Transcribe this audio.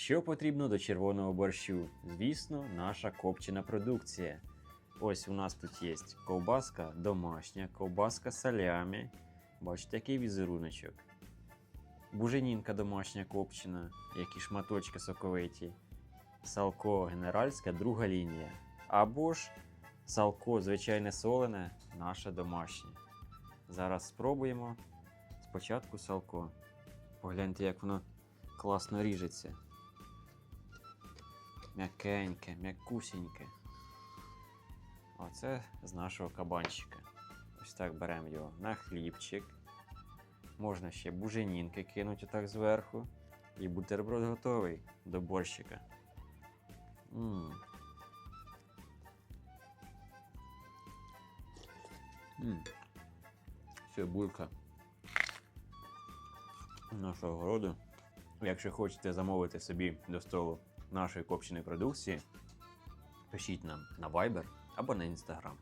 Що потрібно до червоного борщу? Звісно, наша копчена продукція. Ось у нас тут є ковбаска домашня, ковбаска салямі. Бачите, який візеруночок. Буженінка домашня копчена, які шматочки соковиті. Салко генеральська друга лінія. Або ж салко звичайне солене, наше домашнє. Зараз спробуємо. Спочатку салко. Погляньте, як воно класно ріжеться. М'якеньке, м'якусіньке. Оце з нашого кабанчика. Ось так беремо його на хлібчик. Можна ще буженінки кинути отак зверху. І бутерброд готовий до борщика. М. М. Цибулька нашого городу. Якщо хочете замовити собі до столу нашої копченої продукції, пишіть нам на Viber або на Instagram.